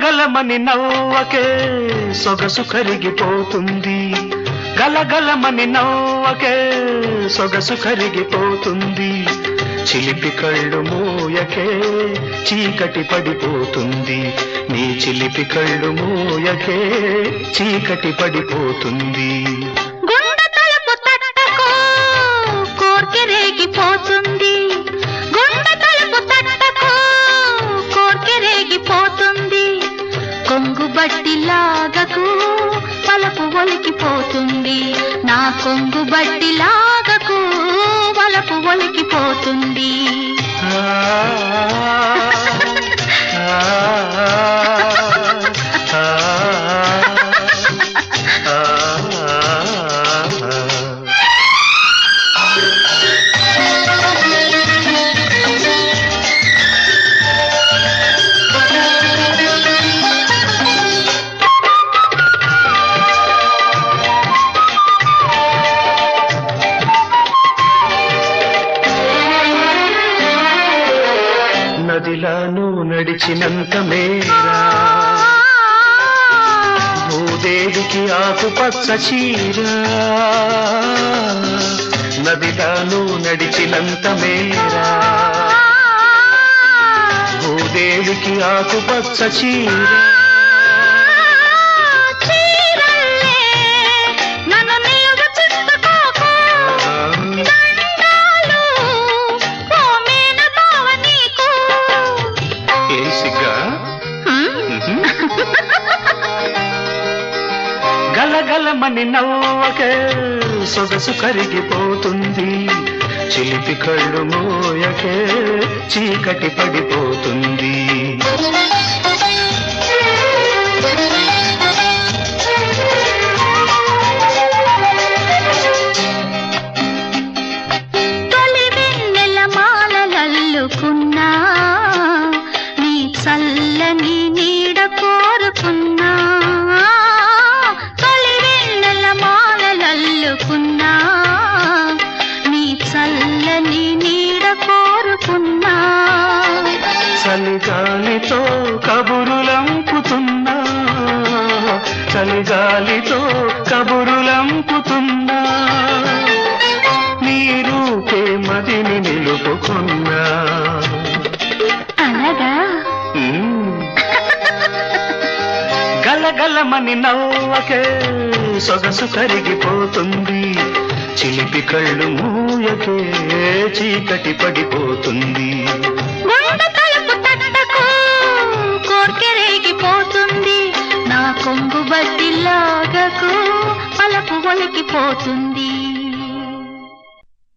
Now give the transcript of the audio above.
గలగలమని నవ్వకే సొగసు కరిగిపోతుంది. గలగలమని నవ్వకే సొగసు కరిగిపోతుంది. చిలిపి కళ్ళు మూయకే చీకటి పడిపోతుంది. నీ చిలిపి కళ్ళు మూయకే చీకటి పడిపోతుంది. గుండె తలుపు కోర్కె రేగిపోతుంది. గుండె తలుపు తట్టకు కోర్కె రేగిపోతుంది. కొంగు బట్టి లాగకు వలపు ఒలికిపోతుంది. నా కొంగు బట్టి లాగకు వలపు ఒలికిపోతుంది. నదిలాను నడిచినంత మేరా. భూదేవికి ఆకుపచ్చ చీర. నదిలాను నడిచినంత మేరా. భూదేవికి ఆకుపచ్చ చీరా. గలగలమని నవ్వక సొగసు కరిగిపోతుంది. చిలిపి కళ్ళు మోయకే చీకటి పడిపోతుంది. మాలలల్లుకున్నా నీ చల్లని నీడ కోరుకున్నా. చలిగాలితో కబురులంపుతున్నా. చలిగాలితో కబురులంపుతున్నా. నీ రూపే మదిని నిలుపుకున్నా. అనగా. గలగలమని నవ్వకే. సొగసు కరిగిపోతుంది. చిలిపి కళ్ళు మూయకే చీకటి పడిపోతుంది. గుండె నా కొంగు బట్టి లాగకు పలపు ఒలికిపోతుంది.